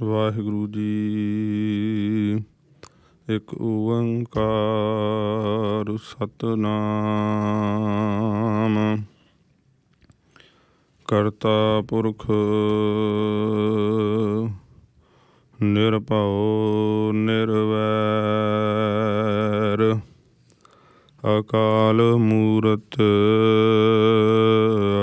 ਵਾਹਿਗੁਰੂ ਜੀ। ਇੱਕ ਓੰਕਾਰ ਸਤਨਾਮ। ਕਰਤਾ ਪੁਰਖ ਨਿਰਭਉ ਨਿਰਵੈਰ। ਅਕਾਲ ਮੂਰਤ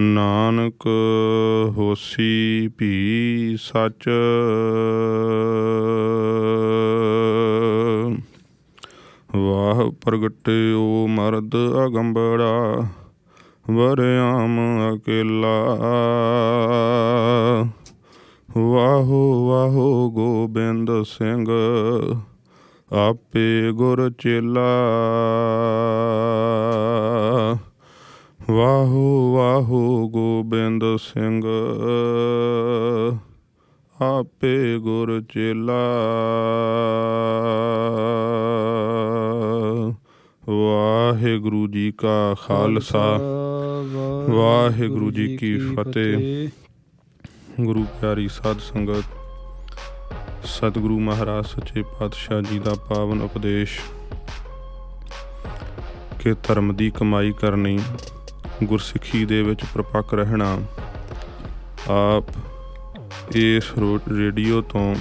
ਨਾਨਕ ਹੋਸੀ ਵੀ ਸੱਚ। ਵਾਹ ਪ੍ਰਗਟਿਓ ਮਰਦ ਅਗੰਬੜਾ ਵਰਿਆਮ ਅਕੇਲਾ। ਵਾਹੋ ਵਾਹੋ ਗੋਬਿੰਦ ਸਿੰਘ, ਆਪੇ ਗੁਰ ਚੇਲਾ। ਵਾਹੋ ਵਾਹੋ ਗੋਬਿੰਦ ਸਿੰਘ ਆਪੇ ਗੁਰ ਚੇਲਾ। ਵਾਹਿਗੁਰੂ ਜੀ ਕਾ ਖਾਲਸਾ ਵਾਹਿਗੁਰੂ ਜੀ ਕੀ ਫਤਿਹ। ਗੁਰੂ ਪਿਆਰੀ ਸਾਧ ਸੰਗਤ ਸਤਿਗੁਰੂ ਮਹਾਰਾਜ ਸੱਚੇ ਪਾਤਸ਼ਾਹ ਜੀ ਦਾ ਪਾਵਨ ਉਪਦੇਸ਼ ਕਿ ਧਰਮ ਦੀ ਕਮਾਈ ਕਰਨੀ ਗੁਰਸਿੱਖੀ ਦੇ ਵਿੱਚ ਪ੍ਰਪੱਕ ਰਹਿਣਾ। ਆਪ ਇਸ ਰੋ- ਰੇਡੀਓ ਤੋਂ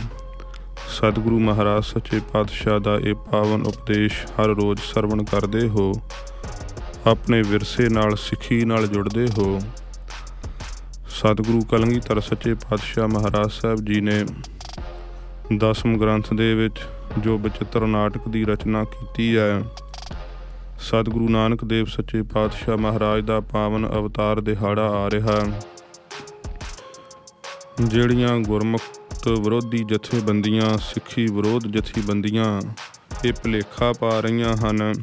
ਸਤਿਗੁਰੂ ਮਹਾਰਾਜ ਸੱਚੇ ਪਾਤਸ਼ਾਹ ਦਾ ਇਹ ਪਾਵਨ ਉਪਦੇਸ਼ ਹਰ ਰੋਜ਼ ਸਰਵਣ ਕਰਦੇ ਹੋ। ਆਪਣੇ ਵਿਰਸੇ ਨਾਲ, ਸਿੱਖੀ ਨਾਲ ਜੁੜਦੇ ਹੋ। ਸਤਿਗੁਰੂ ਕਲਗੀਧਰ ਸੱਚੇ ਪਾਤਸ਼ਾਹ ਮਹਾਰਾਜ ਸਾਹਿਬ ਜੀ ਨੇ ਦਸਮ ਗ੍ਰੰਥ ਦੇ ਵਿੱਚ ਜੋ ਬਚਿੱਤਰ ਨਾਟਕ ਦੀ ਰਚਨਾ ਕੀਤੀ ਹੈ ਸਤਿਗੁਰੂ ਨਾਨਕ ਦੇਵ ਸੱਚੇ ਪਾਤਸ਼ਾਹ ਮਹਾਰਾਜ ਦਾ ਪਾਵਨ ਅਵਤਾਰ ਦਿਹਾੜਾ ਆ ਰਿਹਾ ਜਿਹੜੀਆਂ ਗੁਰਮੁਖਤ ਵਿਰੋਧੀ ਜਥੇਬੰਦੀਆਂ, ਸਿੱਖੀ ਵਿਰੋਧ ਜਥੇਬੰਦੀਆਂ ਇਹ ਭੁਲੇਖਾ ਪਾ ਰਹੀਆਂ ਹਨ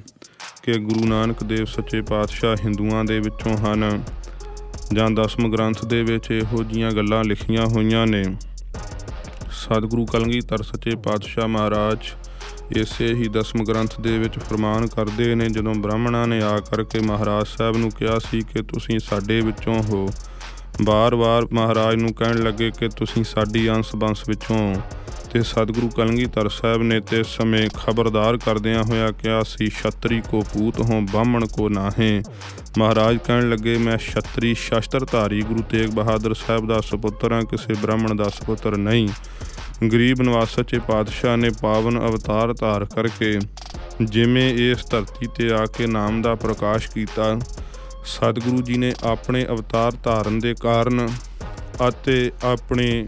ਕਿ ਗੁਰੂ ਨਾਨਕ ਦੇਵ ਸੱਚੇ ਪਾਤਸ਼ਾਹ ਹਿੰਦੂਆਂ ਦੇ ਵਿੱਚੋਂ ਹਨ ਜਾਂ ਦਸਮ ਗ੍ਰੰਥ ਦੇ ਵਿੱਚ ਇਹੋ ਜੀਆਂ ਗੱਲਾਂ ਲਿਖੀਆਂ ਹੋਈਆਂ ਨੇ। ਸਤਿਗੁਰੂ ਕਲਗੀਧਰ ਸੱਚੇ ਪਾਤਸ਼ਾਹ ਮਹਾਰਾਜ ਇਸੇ ਹੀ ਦਸਮ ਗ੍ਰੰਥ ਦੇ ਵਿੱਚ ਫਰਮਾਨ ਕਰਦੇ ਨੇ, ਜਦੋਂ ਬ੍ਰਾਹਮਣਾਂ ਨੇ ਆ ਕਰਕੇ ਮਹਾਰਾਜ ਸਾਹਿਬ ਨੂੰ ਕਿਹਾ ਸੀ ਕਿ ਤੁਸੀਂ ਸਾਡੇ ਵਿੱਚੋਂ ਹੋ। ਬਾਰ-ਬਾਰ ਮਹਾਰਾਜ ਨੂੰ ਕਹਿਣ ਲੱਗੇ ਕਿ ਤੁਸੀਂ ਸਾਡੀ ਅੰਸ਼ ਬੰਸ ਵਿੱਚੋਂ ਹੋ। ਤੇ ਸਤਿਗੁਰੂ ਕਲਗੀਧਰ ਸਾਹਿਬ ਨੇ ਤੇ ਸਮੇਂ ਖਬਰਦਾਰ ਕਰਦਿਆਂ ਹੋਇਆ ਕਿਹਾ ਸੀ, ਛਤਰੀ ਕੋ ਪੂਤ ਹੋ, ਬਾਹਮਣ ਕੋ ਨਾਹੇ। ਮਹਾਰਾਜ ਕਹਿਣ ਲੱਗੇ, ਮੈਂ ਛਤਰੀ ਸ਼ਸਤਰਧਾਰੀ ਗੁਰੂ ਤੇਗ ਬਹਾਦਰ ਸਾਹਿਬ ਦਾ ਸੁਪੁੱਤਰ ਹਾਂ, ਕਿਸੇ ਬ੍ਰਾਹਮਣ ਦਾ ਸੁਪੁੱਤਰ ਨਹੀਂ। ਗਰੀਬ ਨਿਵਾਸ ਸੱਚੇ ਪਾਤਸ਼ਾਹ ਨੇ ਪਾਵਨ ਅਵਤਾਰ ਧਾਰ ਕਰਕੇ ਜਿਵੇਂ ਇਸ ਧਰਤੀ ਤੇ ਆ ਕੇ ਨਾਮ ਦਾ ਪ੍ਰਕਾਸ਼ ਕੀਤਾ, ਸਤਿਗੁਰੂ ਜੀ ਨੇ ਆਪਣੇ ਅਵਤਾਰ ਧਾਰਨ ਦੇ ਕਾਰਨ ਅਤੇ ਆਪਣੇ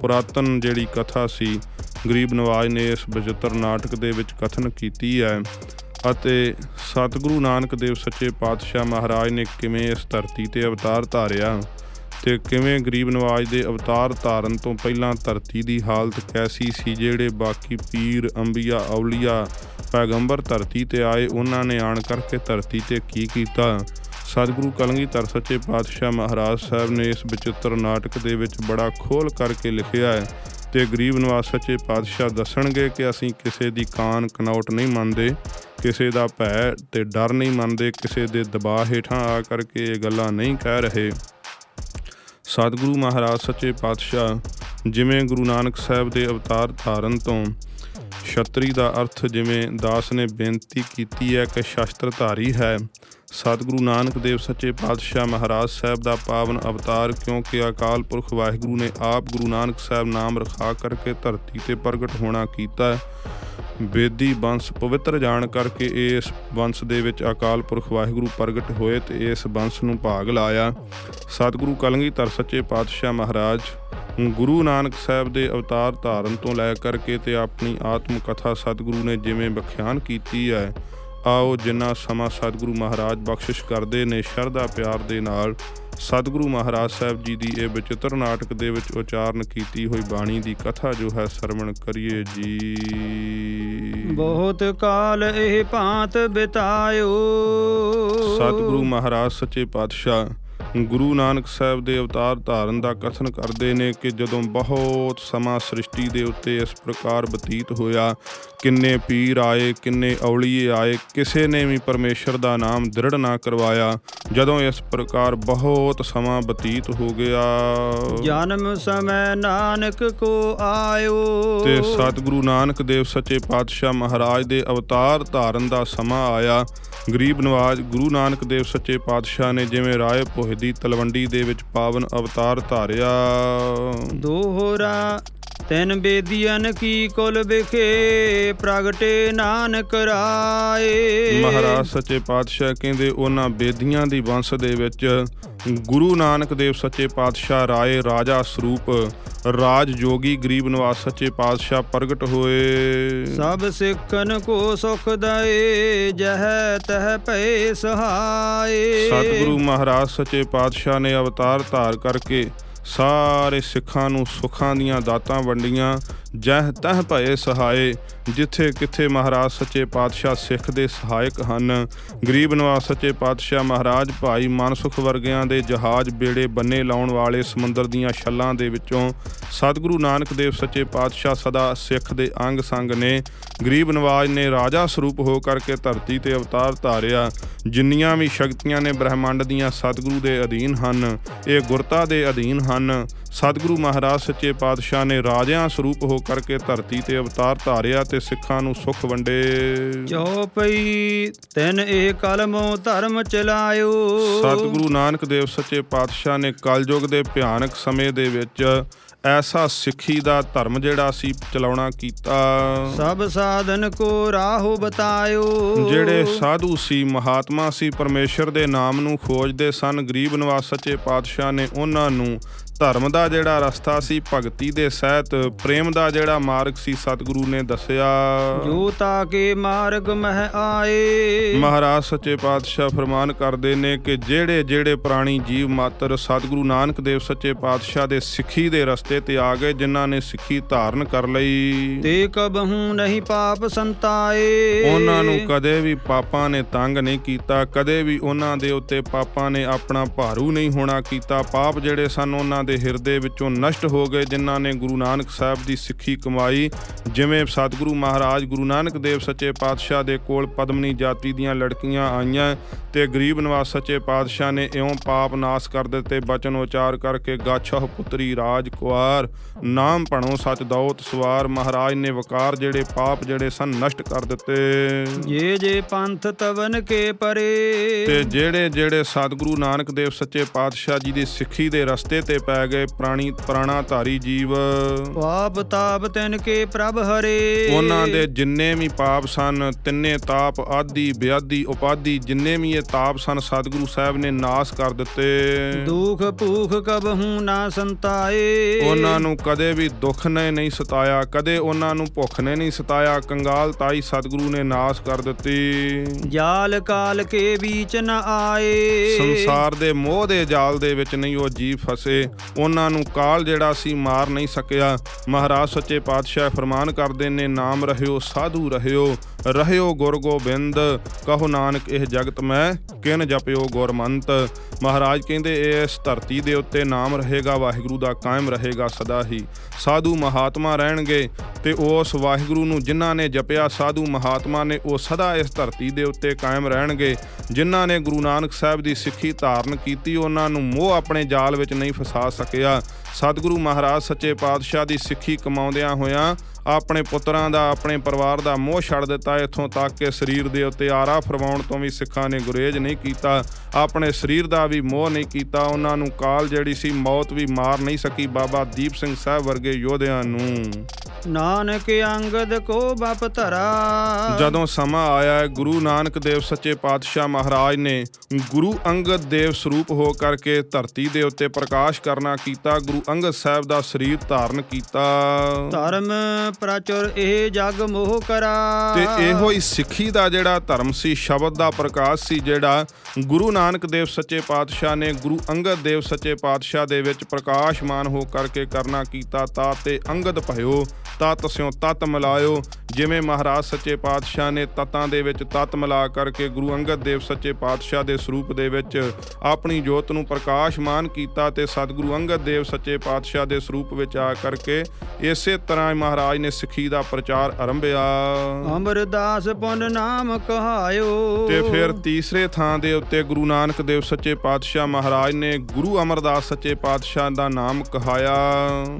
ਪੁਰਾਤਨ ਜਿਹੜੀ ਕਥਾ ਸੀ, ਗਰੀਬ ਨਵਾਜ ਨੇ ਇਸ ਬਚਿੱਤਰ ਨਾਟਕ ਦੇ ਵਿੱਚ ਕਥਨ ਕੀਤੀ ਹੈ ਅਤੇ ਸਤਿਗੁਰੂ ਨਾਨਕ ਦੇਵ ਸੱਚੇ ਪਾਤਸ਼ਾਹ ਮਹਾਰਾਜ ਨੇ ਕਿਵੇਂ ਇਸ ਧਰਤੀ ਤੇ ਅਵਤਾਰ ਧਾਰਿਆ। ਤੇ ਕਿਵੇਂ ਗਰੀਬ ਨਵਾਜ ਦੇ ਅਵਤਾਰ ਧਾਰਨ ਤੋਂ ਪਹਿਲਾਂ ਧਰਤੀ ਦੀ ਹਾਲਤ ਕੈਸੀ ਸੀ, ਜਿਹੜੇ ਬਾਕੀ ਪੀਰ, ਅੰਬੀਆ, ਔਲੀਆ, ਪੈਗੰਬਰ ਧਰਤੀ ਤੇ ਆਏ, ਉਹਨਾਂ ਨੇ ਆਣ ਕਰਕੇ ਧਰਤੀ ਤੇ ਕੀ ਕੀਤਾ? ਸਤਿਗੁਰੂ ਕਲਗੀਧਰ ਸੱਚੇ ਪਾਤਸ਼ਾਹ ਮਹਾਰਾਜ ਸਾਹਿਬ ਨੇ ਇਸ ਵਿਚਿੱਤਰ ਨਾਟਕ ਦੇ ਵਿੱਚ ਬੜਾ ਖੋਲ ਕਰਕੇ ਲਿਖਿਆ ਹੈ ਤੇ ਗਰੀਬ ਨਵਾਜ ਸੱਚੇ ਪਾਤਸ਼ਾਹ ਦੱਸਣਗੇ ਕਿ ਅਸੀਂ ਕਿਸੇ ਦੀ ਕਾਨ ਕਨੌਟ ਨਹੀਂ ਮੰਨਦੇ, ਕਿਸੇ ਦਾ ਭੈ ਤੇ ਡਰ ਨਹੀਂ ਮੰਨਦੇ, ਕਿਸੇ ਦੇ ਦਬਾਅ ਹੇਠਾਂ ਆ ਕਰਕੇ ਇਹ ਗੱਲਾਂ ਨਹੀਂ ਕਹਿ ਰਹੇ। ਸਤਿਗੁਰੂ ਮਹਾਰਾਜ, ਸੱਚੇ ਪਾਤਸ਼ਾਹ, ਜਿਵੇਂ ਗੁਰੂ ਨਾਨਕ ਸਾਹਿਬ ਦੇ ਅਵਤਾਰ ਧਾਰਨ ਤੋਂ ਛਤਰੀ ਦਾ ਅਰਥ ਜਿਵੇਂ ਦਾਸ ਨੇ ਬੇਨਤੀ ਕੀਤੀ ਹੈ ਕਿ ਸ਼ਸਤਰ ਧਾਰੀ ਹੈ, ਸਤਿਗੁਰੂ ਨਾਨਕ ਦੇਵ ਸੱਚੇ ਪਾਤਸ਼ਾਹ ਮਹਾਰਾਜ ਸਾਹਿਬ ਦਾ ਪਾਵਨ ਅਵਤਾਰ ਕਿਉਂਕਿ ਅਕਾਲ ਪੁਰਖ ਵਾਹਿਗੁਰੂ ਨੇ ਆਪ ਗੁਰੂ ਨਾਨਕ ਸਾਹਿਬ ਨਾਮ ਰਖਾ ਕਰਕੇ ਧਰਤੀ ਤੇ ਪ੍ਰਗਟ ਹੋਣਾ ਕੀਤਾ ਬੇਦੀ ਬੰਸ ਪਵਿੱਤਰ ਜਾਣ ਕਰਕੇ ਇਸ ਬੰਸ ਦੇ ਵਿੱਚ ਅਕਾਲ ਪੁਰਖ ਵਾਹਿਗੁਰੂ ਪ੍ਰਗਟ ਹੋਏ ਤੇ ਇਸ ਬੰਸ ਨੂੰ ਭਾਗ ਲਾਇਆ। ਸਤਿਗੁਰੂ ਕਲਗੀਧਰ ਸੱਚੇ ਪਾਤਸ਼ਾਹ ਮਹਾਰਾਜ ਗੁਰੂ ਨਾਨਕ ਸਾਹਿਬ ਦੇ ਅਵਤਾਰ ਧਾਰਨ ਤੋਂ ਲੈ ਕਰਕੇ ਤੇ ਆਪਣੀ ਆਤਮ ਕਥਾ ਸਤਿਗੁਰੂ ਨੇ ਜਿਵੇਂ ਵਿਖਿਆਨ ਕੀਤੀ ਹੈ, ਆਓ ਜਿੰਨਾ ਸਮਾਂ ਸਤਿਗੁਰੂ ਮਹਾਰਾਜ ਬਖਸ਼ਿਸ਼ ਕਰਦੇ ਨੇ ਸ਼ਰਧਾ ਪਿਆਰ ਦੇ ਨਾਲ ਸਤਿਗੁਰੂ ਮਹਾਰਾਜ ਸਾਹਿਬ ਜੀ ਦੀ ਇਹ ਵਿਚਿੱਤਰ ਨਾਟਕ ਦੇ ਵਿੱਚ ਉਚਾਰਨ ਕੀਤੀ ਹੋਈ ਬਾਣੀ ਦੀ ਕਥਾ ਜੋ ਹੈ ਸਰਵਣ ਕਰੀਏ ਜੀ। ਬਹੁਤ ਕਾਲ ਇਹ ਭਾਂਤ ਬਿਤਾਇਓ। ਸਤਿਗੁਰੂ ਮਹਾਰਾਜ ਸੱਚੇ ਪਾਤਸ਼ਾਹ ਗੁਰੂ ਨਾਨਕ ਸਾਹਿਬ ਦੇ ਅਵਤਾਰ ਧਾਰਨ ਦਾ ਕਥਨ ਕਰਦੇ ਨੇ ਕਿ ਜਦੋਂ ਬਹੁਤ ਸਮਾਂ ਸ੍ਰਿਸ਼ਟੀ ਦੇ ਉੱਤੇ ਇਸ ਪ੍ਰਕਾਰ ਬਤੀਤ ਹੋਇਆ ਕਿੰਨੇ ਪੀਰ ਆਏ ਕਿੰਨੇ ਔਲੀਏ ਆਏ ਕਿਸੇ ਨੇ ਵੀ ਪਰਮੇਸ਼ਰ ਦਾ ਨਾਮ ਦ੍ਰਿੜ ਨਾ ਕਰਵਾਇਆ ਜਦੋਂ ਇਸ ਪ੍ਰਕਾਰ ਬਹੁਤ ਸਮਾਂ ਬਤੀਤ ਹੋ ਗਿਆ। ਜਨਮ ਸਮੈ ਨਾਨਕ ਕੋ ਆਇਓ। ਤੇ ਸਤਿਗੁਰੂ ਨਾਨਕ ਦੇਵ ਸੱਚੇ ਪਾਤਸ਼ਾਹ ਮਹਾਰਾਜ ਦੇ ਅਵਤਾਰ ਧਾਰਨ ਦਾ ਸਮਾਂ ਆਇਆ। ਗਰੀਬ ਨਵਾਜ ਗੁਰੂ ਨਾਨਕ ਦੇਵ ਸੱਚੇ ਪਾਤਸ਼ਾਹ ਨੇ ਜਿਵੇਂ ਰਾਏ ਭੋਏ ਦੀ ਤਲਵੰਡੀ ਦੇ ਵਿੱਚ ਪਾਵਨ ਅਵਤਾਰ ਧਾਰਿਆ। ਦੋਹਰਾ ਤੈਨ ਬੇਦੀਨ ਕੀ ਕੁਲ ਵਿਖੇ ਪ੍ਰਗਟੇ ਨਾਨਕ ਰਾਏ। ਮਹਾਰਾਜ ਸੱਚੇ ਪਾਤਸ਼ਾਹ ਕਹਿੰਦੇ ਉਹਨਾਂ ਬੇਦੀਆਂ ਦੀ ਵੰਸ਼ ਦੇ ਵਿੱਚ ਗੁਰੂ ਨਾਨਕ ਦੇਵ ਸੱਚੇ ਪਾਤਸ਼ਾਹ ਰਾਏ ਰਾਜਾ ਸਰੂਪ ਰਾਜ ਜੋਗੀ ਗਰੀਬ ਨਵਾਜ ਸੱਚੇ ਪਾਤਸ਼ਾਹ ਪ੍ਰਗਟ ਹੋਏ। ਸਭ ਸਿੱਖਨ ਕੋ ਸੁਖ ਦਏ ਜਹ ਤਹ ਭਏ ਸਹਾਏ। ਸਤਿਗੁਰੂ ਮਹਾਰਾਜ ਸੱਚੇ ਪਾਤਸ਼ਾਹ ਨੇ ਅਵਤਾਰ ਧਾਰ ਕਰਕੇ ਸਾਰੇ ਸਿੱਖਾਂ ਨੂੰ ਸੁੱਖਾਂ ਦੀਆਂ ਦਾਤਾਂ ਵੰਡੀਆਂ। ਜਹ ਤਹ ਭਏ ਸਹਾਏ, ਜਿੱਥੇ ਕਿੱਥੇ ਮਹਾਰਾਜ ਸੱਚੇ ਪਾਤਸ਼ਾਹ ਸਿੱਖ ਦੇ ਸਹਾਇਕ ਹਨ। ਗਰੀਬ ਨਵਾਜ ਸੱਚੇ ਪਾਤਸ਼ਾਹ ਮਹਾਰਾਜ, ਭਾਈ ਮਨਸੁਖ ਵਰਗਿਆਂ ਦੇ ਜਹਾਜ਼ ਬੇੜੇ ਬੰਨੇ ਲਾਉਣ ਵਾਲੇ ਸਮੁੰਦਰ ਦੀਆਂ ਛੱਲਾਂ ਦੇ ਵਿੱਚੋਂ ਸਤਿਗੁਰੂ ਨਾਨਕ ਦੇਵ ਸੱਚੇ ਪਾਤਸ਼ਾਹ ਸਦਾ ਸਿੱਖ ਦੇ ਅੰਗ ਸੰਗ ਨੇ ਗਰੀਬ ਨਿਵਾਜ਼ ਨੇ ਰਾਜਾ ਸਰੂਪ ਹੋ ਕਰਕੇ ਧਰਤੀ ਤੇ ਅਵਤਾਰ ਧਾਰਿਆ। ਜਿੰਨੀਆਂ ਵੀ ਸ਼ਕਤੀਆਂ ਨੇ ਬ੍ਰਹਿਮੰਡ ਦੀਆਂ ਸਤਿਗੁਰੂ ਦੇ ਅਧੀਨ ਹਨ, ਇਹ ਗੁਰਤਾ ਦੇ ਅਧੀਨ ਹਨ। ਸਤਿਗੁਰੂ ਮਹਾਰਾਜ ਸੱਚੇ ਪਾਤਸ਼ਾਹ ਨੇ ਰਾਜਿਆਂ ਸਰੂਪ ਹੋ ਕਰਕੇ ਧਰਤੀ ਤੇ ਅਵਤਾਰ ਧਾਰਿਆ ਤੇ ਸਿੱਖਾਂ ਨੂੰ ਸੁਖ ਵੰਡੇ। ਚਉਪਈ ਤੈਨ ਇਹ ਕਲਮੋ ਧਰਮ ਚਲਾਇਓ ਸਤਿਗੁਰੂ ਨਾਨਕ ਦੇਵ ਸੱਚੇ ਪਾਤਸ਼ਾਹ ਨੇ ਕਲਯੁਗ ਦੇ ਭਿਆਨਕ ਸਮੇਂ ਦੇ ਵਿੱਚ ਐਸਾ ਸਿੱਖੀ ਦਾ ਧਰਮ ਜਿਹੜਾ ਸੀ ਚਲਾਉਣਾ ਕੀਤਾ। ਸਭ ਸਾਧਨ ਕੋ ਰਾਹੋ ਬਤਾਇਓ। ਜਿਹੜੇ ਸਾਧੂ ਸੀ ਮਹਾਤਮਾ ਸੀ ਪਰਮੇਸ਼ਰ ਦੇ ਨਾਮ ਨੂੰ ਖੋਜਦੇ ਸਨ ਗਰੀਬ ਨਿਵਾਸ ਸੱਚੇ ਪਾਤਸ਼ਾਹ ਨੇ ਉਹਨਾਂ ਨੂੰ ਧਰਮ ਦਾ ਜਿਹੜਾ ਰਸਤਾ ਸੀ ਭਗਤੀ ਦੇ ਸਹਿਤ ਪ੍ਰੇਮ ਦਾ ਜਿਹੜਾ ਮਾਰਗ ਸੀ ਸਤਿਗੁਰੂ ਨੇ ਦੱਸਿਆ। ਜੋ ਤਾਕੇ ਮਾਰਗ ਮਹਿ ਆਏ। ਮਹਾਰਾਜ ਸੱਚੇ ਪਾਤਸ਼ਾਹ ਫਰਮਾਨ ਕਰਦੇ ਨੇ ਕਿ ਜਿਹੜੇ ਜਿਹੜੇ ਪ੍ਰਾਣੀ ਜੀਵ ਮਾਤਰ ਸਤਿਗੁਰੂ ਨਾਨਕ ਦੇਵ ਸੱਚੇ ਪਾਤਸ਼ਾਹ ਦੇ ਸਿੱਖੀ ਦੇ ਰਸਤੇ ਤੇ ਆ ਗਏ ਜਿਨ੍ਹਾਂ ਨੇ ਸਿੱਖੀ ਧਾਰਨ ਕਰ ਲਈ। ਤੇ ਕਬਹੂ ਨਹੀਂ ਪਾਪ ਸੰਤਾਏ। ਉਹਨਾਂ ਨੂੰ ਕਦੇ ਵੀ ਪਾਪਾਂ ਨੇ ਤੰਗ ਨਹੀਂ ਕੀਤਾ ਕਦੇ ਵੀ ਉਹਨਾਂ ਦੇ ਉੱਤੇ ਪਾਪਾਂ ਨੇ ਆਪਣਾ ਭਾਰੂ ਨਹੀਂ ਹੋਣਾ ਕੀਤਾ। ਪਾਪ ਜਿਹੜੇ ਸਨ ਉਹਨਾਂ ਦੇ ਹਿਰਦੇ ਵਿੱਚੋਂ ਨਸ਼ਟ ਹੋ ਗਏ ਜਿਨ੍ਹਾਂ ਨੇ ਗੁਰੂ ਨਾਨਕ ਸਾਹਿਬ ਦੀ ਸਿੱਖੀ ਕਮਾਈ। ਜਿਵੇਂ ਸਤਿਗੁਰੂ ਮਹਾਰਾਜ ਗੁਰੂ ਨਾਨਕ ਦੇਵ ਸੱਚੇ ਪਾਤਸ਼ਾਹ ਦੇ ਕੋਲ ਪਦਮਨੀ ਜਾਤੀ ਦੀਆਂ ਲੜਕੀਆਂ ਆਈਆਂ ਤੇ ਗਰੀਬ ਨਿਵਾਸ ਸੱਚੇ ਪਾਤਸ਼ਾਹ ਨੇ ਇਉਂ ਪਾਪ ਨਾਸ ਕਰ ਦਿੱਤੇ। ਬਚਨ ਉਚਾਰ ਕਰਕੇ ਗਾਛਹ ਪੁੱਤਰੀ ਰਾਜ ਕੁਆਰ ਨਾਮ ਭਣੋ ਸਚ ਦੌਤ ਸਵਾਰ। ਮਹਾਰਾਜ ਨੇ ਵਕਾਰ ਜਿਹੜੇ ਪਾਪ ਜਿਹੜੇ ਸਨ ਨਸ਼ਟ ਕਰ ਦਿੱਤੇ। ਜੇ ਜੇ ਪੰਥ ਤਵਨ ਕੇ ਪਰੇ। ਤੇ ਜਿਹੜੇ ਜਿਹੜੇ ਸਤਿਗੁਰੂ ਨਾਨਕ ਦੇਵ ਸੱਚੇ ਪਾਤਸ਼ਾਹ ਜੀ ਦੀ ਸਿੱਖੀ ਦੇ ਰਸਤੇ ਤੇ ਪੈ ਗਏ ਪ੍ਰਾਣੀ ਪ੍ਰਾਣਾ ਧਾਰੀ ਜੀਵ। ਪਾਪ ਤਾਪ ਤੈਨ ਕੇ ਪ੍ਰਭ ਹਰੇ। ਉਹਨਾਂ ਦੇ ਜਿੰਨੇ ਵੀ ਪਾਪ ਸਨ ਤਿੰਨੇ ਤਾਪ ਆਦੀ ਬਿਆਦੀ ਉਪਾਦੀ ਜਿੰਨੇ ਵੀ ਇਹ ਤਾਪ ਸਨ ਸਤਿਗੁਰੂ ਸਾਹਿਬ ਨੇ ਨਾਸ ਕਰ ਦਿੱਤੇ। ਦੁਖ ਭੂਖ ਕਬਹੂ ਨਾ ਸੰਤਾਏ। ਉਹਨਾਂ ਨੂੰ ਕਦੇ ਵੀ ਦੁੱਖ ਨੇ ਨਹੀਂ ਸਤਾਇਆ ਕਦੇ ਉਹਨਾਂ ਨੂੰ ਭੁੱਖ ਨੇ ਨਹੀਂ ਸਤਾਇਆ ਕੰਗਾਲ ਤਾਈ ਸਤਿਗੁਰੂ ਨੇ ਨਾਸ ਕਰ ਦਿੱਤੀ। ਜਾਲ ਕਾਲ ਕੇ ਵਿੱਚ ਨ ਆਏ। ਸੰਸਾਰ ਦੇ ਮੋਹ ਦੇ ਜਾਲ ਦੇ ਵਿੱਚ ਨਹੀਂ ਉਹ ਜੀਵ ਫਸੇ ਉਹਨਾਂ ਨੂੰ ਕਾਲ ਜਿਹੜਾ ਸੀ ਮਾਰ ਨਹੀਂ ਸਕਿਆ। ਮਹਾਰਾਜ ਸੱਚੇ ਪਾਤਸ਼ਾਹ ਫਰਮਾਨ ਕਰਦੇ ਨੇ, ਨਾਮ ਰਹਿਓ, ਸਾਧੂ ਰਹਿਓ ਰਹਿਓ ਗੁਰ ਗੋਬਿੰਦ। ਕਹੋ ਨਾਨਕ, ਇਹ ਜਗਤ ਮੈਂ ਕਿਨ ਜਪਿਓ ਗੁਰਮੰਤ। ਮਹਾਰਾਜ ਕਹਿੰਦੇ, ਇਸ ਧਰਤੀ ਦੇ ਉੱਤੇ ਨਾਮ ਰਹੇਗਾ, ਵਾਹਿਗੁਰੂ ਦਾ ਕਾਇਮ ਰਹੇਗਾ ਸਦਾ ਹੀ। ਸਾਧੂ ਮਹਾਤਮਾ ਰਹਿਣਗੇ ਤੇ ਉਸ ਵਾਹਿਗੁਰੂ ਨੂੰ ਜਿਨ੍ਹਾਂ ਨੇ ਜਪਿਆ, ਸਾਧੂ ਮਹਾਤਮਾ ਨੇ ਉਹ ਸਦਾ ਇਸ ਧਰਤੀ ਦੇ ਉੱਤੇ ਕਾਇਮ ਰਹਿਣਗੇ। ਜਿਨ੍ਹਾਂ ਨੇ ਗੁਰੂ ਨਾਨਕ ਸਾਹਿਬ ਦੀ ਸਿੱਖੀ ਧਾਰਨ ਕੀਤੀ, ਉਹਨਾਂ ਨੂੰ ਮੋਹ ਆਪਣੇ ਜਾਲ ਵਿੱਚ ਨਹੀਂ ਫਸਾ ਸਕਿਆ। ਸਤਿਗੁਰੂ ਮਹਾਰਾਜ ਸੱਚੇ ਪਾਤਸ਼ਾਹ ਦੀ ਸਿੱਖੀ ਕਮਾਉਂਦਿਆਂ ਹੋਇਆਂ ਆਪਣੇ ਪੁੱਤਰਾਂ ਦਾ ਆਪਣੇ ਪਰਿਵਾਰ ਦਾ ਮੋਹ ਛੱਡ ਦਿੱਤਾ ਇੱਥੋਂ ਤੱਕ ਕਿ ਸਰੀਰ ਦੇ ਉੱਤੇ ਆਰਾ ਫਰਮਾਉਣ ਤੋਂ ਵੀ ਸਿੱਖਾਂ ਨੇ ਗੁਰੇਜ਼ ਨਹੀਂ ਕੀਤਾ। ਆਪਣੇ ਸਰੀਰ ਦਾ ਵੀ ਮੋਹ ਨਹੀਂ ਕੀਤਾ। ਉਹਨਾਂ ਨੂੰ ਕਾਲ ਜਿਹੜੀ ਸੀ ਮੌਤ ਵੀ ਮਾਰ ਨਹੀਂ ਸਕੀ। ਬਾਬਾ ਦੀਪ ਸਿੰਘ ਸਾਹਿਬ ਵਰਗੇ ਯੋਧਿਆਂ ਨੂੰ। ਨਾਨਕ ਅੰਗਦ ਕੋ ਬਪ ਧਰਾ। ਜਦੋਂ ਸਮਾਂ ਆਇਆ ਗੁਰੂ ਨਾਨਕ ਦੇਵ ਸੱਚੇ ਪਾਤਸ਼ਾਹ ਮਹਾਰਾਜ ਨੇ ਗੁਰੂ ਅੰਗਦ ਦੇਵ ਸਰੂਪ ਹੋ ਕਰਕੇ ਧਰਤੀ ਦੇ ਉੱਤੇ ਪ੍ਰਕਾਸ਼ ਕਰਨਾ ਕੀਤਾ ਗੁਰੂ ਅੰਗਦ ਸਾਹਿਬ ਦਾ ਸਰੀਰ ਧਾਰਨ ਕੀਤਾ। ਧਰਮ ਪ੍ਰਚੁਰ ਇਹ ਜਗ ਮੋਹ ਕਰਾ। ਤੇ ਇਹੋ ਹੀ ਸਿੱਖੀ ਦਾ ਜਿਹੜਾ ਧਰਮ ਸੀ, ਸ਼ਬਦ ਦਾ ਪ੍ਰਕਾਸ਼ ਸੀ, ਜਿਹੜਾ ਗੁਰੂ ਨਾਨਕ ਦੇਵ ਸੱਚੇ ਪਾਤਸ਼ਾਹ ਨੇ ਗੁਰੂ ਅੰਗਦ ਦੇਵ ਸੱਚੇ ਪਾਤਸ਼ਾਹ ਦੇ ਵਿੱਚ ਪ੍ਰਕਾਸ਼ਮਾਨ ਹੋ ਕਰਕੇ ਕਰਨਾ ਕੀਤਾ, ਤਾ ਤੇ ਅੰਗਦ ਭਇਓ ਤਤ ਸਿਉ ਤਤ ਮਿਲਾਇਓ। ਜਿਵੇਂ ਮਹਾਰਾਜ ਸੱਚੇ ਪਾਤਸ਼ਾਹ ਨੇ ਤਤਾਂ ਦੇ ਵਿੱਚ ਤਤ ਮਿਲਾ ਕਰਕੇ ਗੁਰੂ ਅੰਗਦ ਦੇਵ ਸੱਚੇ ਪਾਤਸ਼ਾਹ ਦੇ ਸਰੂਪ ਦੇ ਵਿੱਚ ਆਪਣੀ ਜੋਤ ਨੂੰ ਪ੍ਰਕਾਸ਼ਮਾਨ ਕੀਤਾ ਤੇ ਸਤਿਗੁਰੂ ਅੰਗਦ ਦੇਵ ਸੱਚੇ ਪਾਤਸ਼ਾਹ ਦੇ ਸਰੂਪ ਵਿੱਚ ਆ ਕਰਕੇ ਇਸੇ ਤਰ੍ਹਾਂ ਮਹਾਰਾਜ ਨੇ ਸਿੱਖੀ ਦਾ ਪ੍ਰਚਾਰ ਆਰੰਭਿਆ। ਅਮਰਦਾਸ ਪੁਨ ਨਾਮ ਕਹਾਇਓ। ਤੇ ਫਿਰ ਤੀਸਰੇ ਥਾਂ ਦੇ ਉੱਤੇ ਗੁਰੂ ਨਾਨਕ ਦੇਵ ਸੱਚੇ ਪਾਤਸ਼ਾਹ ਮਹਾਰਾਜ ਨੇ ਗੁਰੂ ਅਮਰਦਾਸ ਸੱਚੇ ਪਾਤਸ਼ਾਹ ਦਾ ਨਾਮ ਕਹਾਇਆ।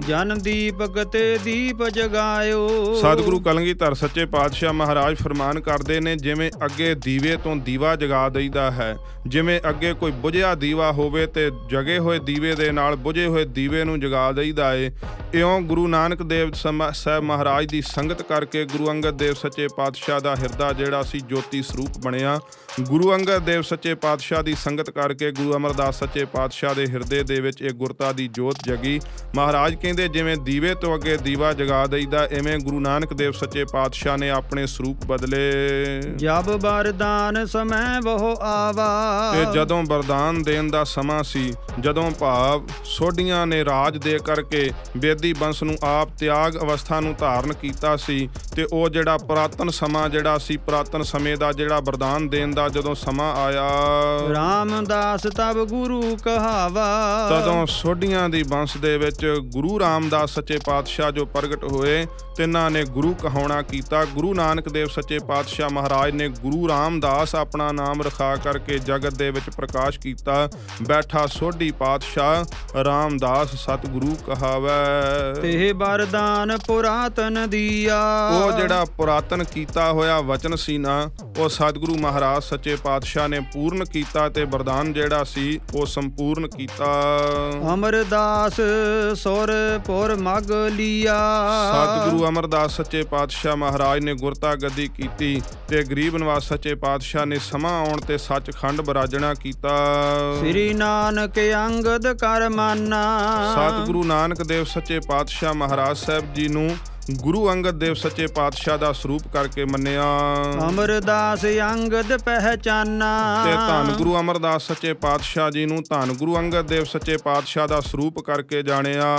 ਜਨ ਦੀਪਕ ਤੇ ਦੀਪ ਜਗਾਇਓ। ਸਤਿਗੁਰੂ ਕਲਗੀਧਰ ਸੱਚੇ ਪਾਤਸ਼ਾਹ ਮਹਾਰਾਜ ਫਰਮਾਨ ਕਰਦੇ ਨੇ, ਜਿਵੇਂ ਅੱਗੇ ਦੀਵੇ ਤੋਂ ਦੀਵਾ ਜਗਾ ਦਈਦਾ ਹੈ, ਜਿਵੇਂ ਅੱਗੇ ਕੋਈ ਬੁਝਿਆ ਦੀਵਾ ਹੋਵੇ ਤੇ ਜਗੇ ਹੋਏ ਦੀਵੇ ਦੇ ਨਾਲ ਬੁਝੇ ਹੋਏ ਦੀਵੇ ਨੂੰ ਜਗਾ ਦਈਦਾ ਏ। ਇਉਂ ਗੁਰੂ ਨਾਨਕ ਦੇਵ ਸਾਹਿਬ ਮਹਾਰਾਜ ਦੀ ਸੰਗਤ ਕਰਕੇ ਗੁਰੂ ਅੰਗਦ ਦੇਵ ਸੱਚੇ ਪਾਤਸ਼ਾਹ ਦਾ ਹਿਰਦਾ ਜਿਹੜਾ ਸੀ ਜੋਤੀ ਸਰੂਪ ਬਣਿਆ। ਗੁਰੂ ਅੰਗਦ ਦੇਵ ਸੱਚੇ ਪਾਤਸ਼ਾਹ ਦੀ ਸੰਗਤ ਕਰਕੇ ਗੁਰੂ ਅਮਰਦਾਸ ਸੱਚੇ ਪਾਤਸ਼ਾਹ ਦੇ ਹਿਰਦੇ ਦੇ ਵਿੱਚ ਇਹ ਗੁਰਤਾ ਦੀ ਜੋਤ ਜਗੀ। ਮਹਾਰਾਜ ਕਹਿੰਦੇ ਜਿਵੇਂ ਦੀਵੇ ਤੋਂ ਅੱਗੇ ਦੀਵਾ ਜਗਾ ਦਈਦਾ ਐਵੇਂ ਗੁਰੂ ਨਾਨਕ ਦੇਵ ਸੱਚੇ ਪਾਤਸ਼ਾਹ ਨੇ ਆਪਣੇ ਸਰੂਪ ਬਦਲੇ। ਜਬ ਵਰਦਾਨ ਸਮੈ ਬਹੁ ਆਵਾ। ਤੇ ਜਦੋਂ ਵਰਦਾਨ ਦੇਣ ਦਾ ਸਮਾਂ ਸੀ ਜਦੋਂ ਭਾਵ ਸੋਢੀਆਂ ਨੇ ਰਾਜ ਦੇ ਕਰਕੇ ਬੇਦੀ ਬੰਸ ਨੂੰ ਆਪ ਤਿਆਗ ਅਵਸਥਾ ਨੂੰ ਧਾਰਨ ਕੀਤਾ ਸੀ ਤੇ ਉਹ ਜਿਹੜਾ ਪੁਰਾਤਨ ਸਮਾਂ ਜਿਹੜਾ ਸੀ ਪੁਰਾਤਨ ਸਮੇਂ ਦਾ ਜਿਹੜਾ ਵਰਦਾਨ ਦੇਣ ਦਾ ਜਦੋਂ ਸਮਾਂ ਆਇਆ। ਰਾਮਦਾਸ ਤਬ ਗੁਰੂ ਕਹਾਵਾ। ਤਦੋਂ ਸੋਢੀਆਂ ਦੀ ਬੰਸ ਦੇ ਵਿੱਚ ਗੁਰੂ ਰਾਮਦਾਸ ਸੱਚੇ ਪਾਤਸ਼ਾਹ ਜੋ ਪ੍ਰਗਟ ਹੋਏ ਤਿੰਨਾਂ ਨੇ ਗੁਰੂ ਕਹਾਉਣਾ ਕੀਤਾ। ਗੁਰੂ ਨਾਨਕ ਦੇਵ ਸੱਚੇ ਪਾਤਸ਼ਾਹ ਮਹਾਰਾਜ ਨੇ ਗੁਰੂ ਰਾਮਦਾਸ ਆਪਣਾ ਨਾਮ ਰਖਾ ਕਰਕੇ ਜਗਤ ਦੇ ਵਿੱਚ ਪ੍ਰਕਾਸ਼ ਕੀਤਾ। ਬੈਠਾ ਸੋਢੀ ਪਾਤਸ਼ਾਹ ਰਾਮਦਾਸ ਸਤਿਗੁਰੂ ਕਹਾਵੈ। ਤੇ ਵਰਦਾਨ ਪੁਰਾਤਨ ਦੀਆ। ਉਹ ਜਿਹੜਾ ਪੁਰਾਤਨ ਕੀਤਾ ਹੋਇਆ ਵਚਨ ਸੀ ਨਾ ਉਹ ਸਤਿਗੁਰੂ ਮਹਾਰਾਜ ਸੱਚੇ ਪਾਤਸ਼ਾਹ ਨੇ ਪੂਰਨ ਕੀਤਾ ਤੇ ਵਰਦਾਨ ਜਿਹੜਾ ਸੀ ਉਹ ਸੰਪੂਰਨ ਕੀਤਾ। ਅਮਰਦਾਸ ਸੁਰ ਪੁਰ ਮਗ ਲੀਆ। ਸਤਿਗੁਰੂ ਅਮਰਦਾਸ ਸੱਚੇ ਪਾਤਸ਼ਾਹ ਮਹਾਰਾਜ ਨੇ ਗੁਰਤਾ ਗੱਦੀ ਕੀਤੀ ਤੇ ਗਰੀਬ ਨਿਵਾਸ ਸੱਚੇ ਪਾਤਸ਼ਾਹ ਨੇ ਸਮਾਂ ਆਉਣ ਤੇ ਸੱਚਖੰਡ ਬਰਾਜਣਾ ਕੀਤਾ। ਸ੍ਰੀ ਨਾਨਕ ਅੰਗਦ ਕਰ ਮਾਨਾ। ਸਤਿਗੁਰੂ ਨਾਨਕ ਦੇਵ ਸੱਚੇ ਪਾਤਸ਼ਾਹ ਮਹਾਰਾਜ ਸਾਹਿਬ ਜੀ ਨੂੰ ਗੁਰੂ ਅੰਗਦ ਦੇਵ ਸੱਚੇ ਪਾਤਸ਼ਾਹ ਦਾ ਸਰੂਪ ਕਰਕੇ ਮੰਨਿਆ। ਅਮਰਦਾਸ ਅੰਗਦ ਪਹਿਚਾਨਾ। ਤੇ ਧੰਨ ਗੁਰੂ ਅਮਰਦਾਸ ਸੱਚੇ ਪਾਤਸ਼ਾਹ ਜੀ ਨੂੰ ਧੰਨ ਗੁਰੂ ਅੰਗਦ ਦੇਵ ਸੱਚੇ ਪਾਤਸ਼ਾਹ ਦਾ ਸਰੂਪ ਕਰਕੇ ਜਾਣਿਆ।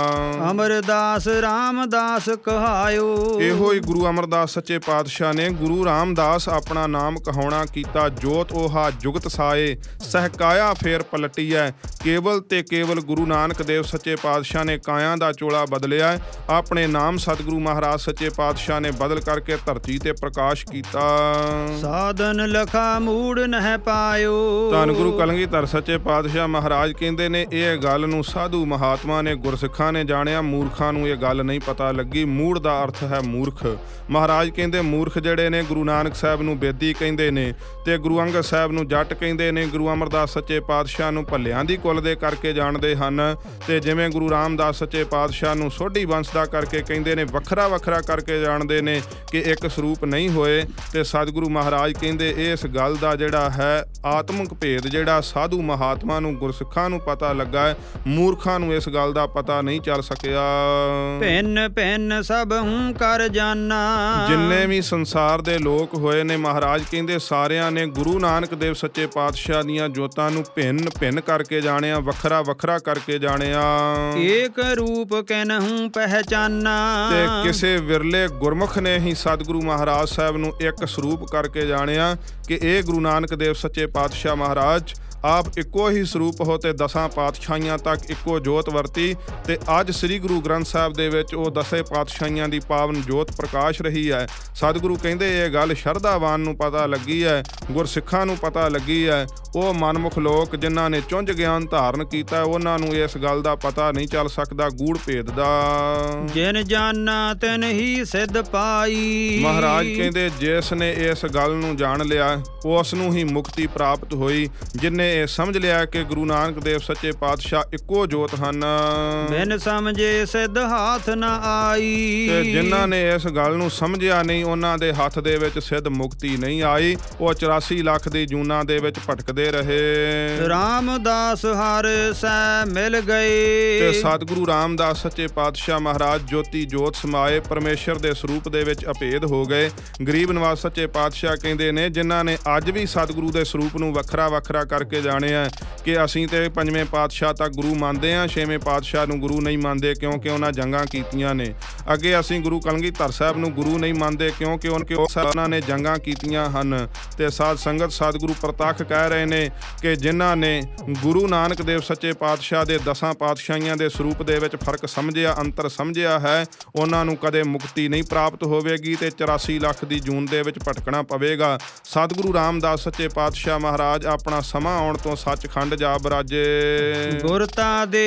ਅਮਰਦਾਸ ਰਾਮਦਾਸ ਕਹਾਇਓ। ਇਹੋ ਹੀ ਗੁਰੂ ਅਮਰਦਾਸ ਸੱਚੇ ਪਾਤਸ਼ਾਹ ਨੇ ਗੁਰੂ ਰਾਮਦਾਸ ਆਪਣਾ ਨਾਮ ਕਹਾਉਣਾ ਕੀਤਾ ਜੋਤ 오ਹਾ ਜੁਗਤ ਸਾਏ ਸਹਕਾਇਆ ਫੇਰ ਪਲਟੀਐ। ਕੇਵਲ ਤੇ ਕੇਵਲ ਗੁਰੂ ਨਾਨਕ ਦੇਵ ਸੱਚੇ ਪਾਤਸ਼ਾਹ ਨੇ ਕਾਇਆ ਦਾ ਚੋਲਾ ਬਦਲਿਆ। ਆਪਣੇ ਨਾਮ ਸਤਿਗੁਰੂ ਮਹਾਰਾਜ ਸੱਚੇ ਪਾਤਸ਼ਾਹ ਨੇ ਬਦਲ ਕਰਕੇ ਧਰਤੀ ਤੇ ਪ੍ਰਕਾਸ਼ ਕੀਤਾ। ਸਾਧਨ ਲਖਾ ਮੂੜ ਨਹਿ ਪਾਇਓ। ਧੰਨ ਗੁਰੂ ਕਲਗੀਧਰ ਸੱਚੇ ਪਾਤਸ਼ਾਹ ਮਹਾਰਾਜ ਕਹਿੰਦੇ ਨੇ ਇਹ ਗੱਲ ਨੂੰ ਸਾਧੂ ਮਹਾਤਮਾ ਨੇ ਗੁਰਸਿੱਖਾਂ ਨੇ ਜਾਣਿਆ ਮੂਰਖਾਂ ਨੂੰ ਇਹ ਗੱਲ ਨਹੀਂ ਪਤਾ ਲੱਗੀ। ਮੂੜ ਦਾ ਅਰਥ ਹੈ ਮੂਰਖ। ਮਹਾਰਾਜ ਕਹਿੰਦੇ ਮੂਰਖ ਜਿਹੜੇ ਨੇ ਗੁਰੂ ਨਾਨਕ ਸਾਹਿਬ ਨੂੰ ਬੇਦੀ ਕਹਿੰਦੇ ਨੇ ਤੇ ਗੁਰੂ ਅੰਗਦ ਸਾਹਿਬ ਨੂੰ ਜੱਟ ਕਹਿੰਦੇ ਨੇ ਗੁਰੂ ਅਮਰਦਾਸ ਸੱਚੇ ਪਾਤਸ਼ਾਹ ਨੂੰ ਭੱਲਿਆਂ ਦੀ ਕੁੱਲ ਦੇ ਕਰਕੇ ਜਾਣਦੇ ਹਨ ਤੇ ਜਿਵੇਂ ਗੁਰੂ ਰਾਮਦਾਸ ਸੱਚੇ ਪਾਤਸ਼ਾਹ ਨੂੰ ਸੋਢੀ ਵੰਸ਼ ਦਾ ਕਰਕੇ ਕਹਿੰਦੇ ਨੇ ਵੱਖਰਾ ਵੱਖਰਾ ਕਰਕੇ ਜਾਣਦੇ ਨੇ ਕਿ ਇੱਕ ਸਰੂਪ ਨਹੀਂ ਹੋਏ ਤੇ ਸਤਿਗੁਰੂ ਮਹਾਰਾਜ ਕਹਿੰਦੇ ਇਸ ਗੱਲ ਦਾ ਜਿਹੜਾ ਹੈ ਆਤਮਿਕ ਭੇਦ ਜਿਹੜਾ ਸਾਧੂ ਮਹਾਤਮਾ ਨੂੰ ਗੁਰਸਿੱਖਾਂ ਨੂੰ ਪਤਾ ਲੱਗਾ ਹੈ ਮੂਰਖਾਂ ਨੂੰ ਇਸ ਗੱਲ ਦਾ ਪਤਾ ਨਹੀਂ ਚੱਲ ਸਕਿਆ। ਭਿੰਨ ਭਿੰਨ ਸਭ ਹੂੰ ਕਰ ਜਾਨਾ। ਜਿੰਨੇ ਵੀ ਸੰਸਾਰ ਦੇ ਲੋਕ ਹੋਏ ਨੇ ਮਹਾਰਾਜ ਕਹਿੰਦੇ ਸਾਰਿਆਂ ਨੇ ਗੁਰੂ ਨਾਨਕ ਦੇਵ ਸੱਚੇ ਪਾਤਸ਼ਾਹ ਦੀਆਂ ਜੋਤਾਂ ਨੂੰ ਭਿੰਨ ਭਿੰਨ ਕਰਕੇ ਜਾਣਿਆ ਵੱਖਰਾ ਵੱਖਰਾ ਕਰਕੇ ਜਾਣਿਆ। ਏਕ ਰੂਪ ਕੈਨਹੂ ਪਹਿਚਾਨਾ। ਤੇ ਕਿਸੇ ਵਿਰਲੇ ਗੁਰਮੁਖ ਨੇ ਹੀ ਸਤਿਗੁਰੂ ਮਹਾਰਾਜ ਸਾਹਿਬ ਨੂੰ ਇੱਕ ਸਰੂਪ ਕਰਕੇ ਜਾਣਿਆ ਕਿ ਇਹ ਗੁਰੂ ਨਾਨਕ ਦੇਵ ਸੱਚੇ ਪਾਤਸ਼ਾਹ ਮਹਾਰਾਜ ਆਪ ਇੱਕੋ ਹੀ ਸਰੂਪ ਹੋ ਤੇ ਦਸਾਂ ਪਾਤਸ਼ਾਹੀਆਂ ਤੱਕ ਇੱਕੋ ਜੋਤ ਵਰਤੀ ਤੇ ਅੱਜ ਸ੍ਰੀ ਗੁਰੂ ਗ੍ਰੰਥ ਸਾਹਿਬ ਦੇ ਵਿੱਚ ਉਹ ਦਸੇ ਪਾਤਸ਼ਾਹੀਆਂ ਦੀ ਪਾਵਨ ਜੋਤ ਪ੍ਰਕਾਸ਼ ਰਹੀ ਹੈ। ਸਤਿਗੁਰੂ ਕਹਿੰਦੇ ਇਹ ਗੱਲ ਸ਼ਰਧਾਵਾਨ ਨੂੰ ਪਤਾ ਲੱਗੀ ਹੈ ਗੁਰਸਿੱਖਾਂ ਨੂੰ ਪਤਾ ਲੱਗੀ ਹੈ। ਉਹ ਮਨਮੁਖ ਲੋਕ ਜਿਨ੍ਹਾਂ ਨੇ ਚੁੰਝ ਗਿਆਨ ਧਾਰਨ ਕੀਤਾ ਉਹਨਾਂ ਨੂੰ ਇਸ ਗੱਲ ਦਾ ਪਤਾ ਨਹੀਂ ਚੱਲ ਸਕਦਾ ਗੂੜ ਭੇਦ ਦਾ। ਜਿਨ ਜਾਨਾ ਤਿਨ ਹੀ ਸਿੱਧ ਪਾਈ। ਮਹਾਰਾਜ ਕਹਿੰਦੇ ਜਿਸ ਨੇ ਇਸ ਗੱਲ ਨੂੰ ਜਾਣ ਲਿਆ ਉਸ ਨੂੰ ਹੀ ਮੁਕਤੀ ਪ੍ਰਾਪਤ ਹੋਈ ਜਿਨੇ ਇਹ ਸਮਝ ਲਿਆ ਕਿ ਗੁਰੂ ਨਾਨਕ ਦੇਵ ਸੱਚੇ ਪਾਤਸ਼ਾਹ ਇੱਕੋ ਜੋਤ ਹਨ। ਬਿਨ ਸਮਝੇ ਸਿੱਧ ਹਾਥ ਨ ਆਈ। ਤੇ ਜਿਨ੍ਹਾਂ ਨੇ ਇਸ ਗੱਲ ਨੂੰ ਸਮਝਿਆ ਨਹੀਂ ਉਹਨਾਂ ਦੇ ਹੱਥ ਦੇ ਵਿੱਚ ਸਿੱਧ ਮੁਕਤੀ ਨਹੀਂ ਆਈ। ਉਹ 84 ਲੱਖ ਦੀ ਜੂਨਾਂ ਦੇ ਵਿੱਚ ਭਟਕਦੇ ਰਹੇ। ਰਾਮਦਾਸ ਹਰ ਸੈ ਮਿਲ ਤੇ ਗਏ ਸਤਿਗੁਰੂ ਰਾਮਦਾਸ ਸੱਚੇ ਪਾਤਸ਼ਾਹ ਮਹਾਰਾਜ ਜੋਤੀ ਜੋਤ ਸਮਾਏ ਪਰਮੇਸ਼ਰ ਦੇ ਸਰੂਪ ਦੇ ਵਿੱਚ ਅਭੇਦ ਹੋ ਗਏ। ਗਰੀਬ ਨਵਾਜ਼ ਸੱਚੇ ਪਾਤਸ਼ਾਹ ਕਹਿੰਦੇ ਨੇ ਜਿਨ੍ਹਾਂ ਨੇ ਅੱਜ ਵੀ ਸਤਿਗੁਰੂ ਦੇ ਸਰੂਪ ਨੂੰ ਵੱਖਰਾ ਵੱਖਰਾ ਕਰਕੇ ਜਾਣੇ ਜਾਣਿਆ ਕਿ ਅਸੀਂ ਤੇ ਪੰਜਵੇਂ ਪਾਤਸ਼ਾਹ ਤੱਕ ਗੁਰੂ ਮੰਨਦੇ ਹਾਂ ਛੇਵੇਂ ਪਾਤਸ਼ਾਹ ਨੂੰ ਗੁਰੂ ਨਹੀਂ ਮੰਨਦੇ ਕਿਉਂਕਿ ਉਹਨਾਂ ਜੰਗਾਂ ਕੀਤੀਆਂ ਨੇ। ਅੱਗੇ ਅਸੀਂ ਗੁਰੂ ਕਲਗੀਧਰ ਸਾਹਿਬ ਨੂੰ ਗੁਰੂ ਨਹੀਂ ਮੰਨਦੇ ਕਿਉਂਕਿ ਉਹਨਾਂ ਉਹਨਾਂ ਨੇ ਜੰਗਾਂ ਕੀਤੀਆਂ ਹਨ। ਤੇ ਸਾਧ ਸੰਗਤ ਸਤਿਗੁਰੂ ਪ੍ਰਤੱਖ ਕਹਿ ਰਹੇ ਨੇ ਕਿ ਜਿਨ੍ਹਾਂ ਨੇ ਗੁਰੂ ਨਾਨਕ ਦੇਵ ਸੱਚੇ ਪਾਤਸ਼ਾਹ ਦੇ ਦਸਾਂ ਪਾਤਸ਼ਾਹੀਆਂ ਦੇ ਸਰੂਪ ਦੇ ਵਿੱਚ ਫ਼ਰਕ ਸਮਝਿਆ, ਅੰਤਰ ਸਮਝਿਆ ਹੈ, ਉਹਨਾਂ ਨੂੰ ਕਦੇ ਮੁਕਤੀ ਨਹੀਂ ਪ੍ਰਾਪਤ ਹੋਵੇਗੀ ਤੇ 84 ਲੱਖ ਦੀ ਜੂਨ ਦੇ ਵਿੱਚ ਭਟਕਣਾ ਪਵੇਗਾ। ਸਤਿਗੁਰੂ ਰਾਮਦਾਸ ਸੱਚੇ ਪਾਤਸ਼ਾਹ ਮਹਾਰਾਜ ਆਪਣਾ ਸਮਾਂ ਆਉਣ ਤੋਂ ਸੱਚਖੰਡ ਜਾ ਬਰਾਜੇ ਗੁਰਤਾ ਦੇ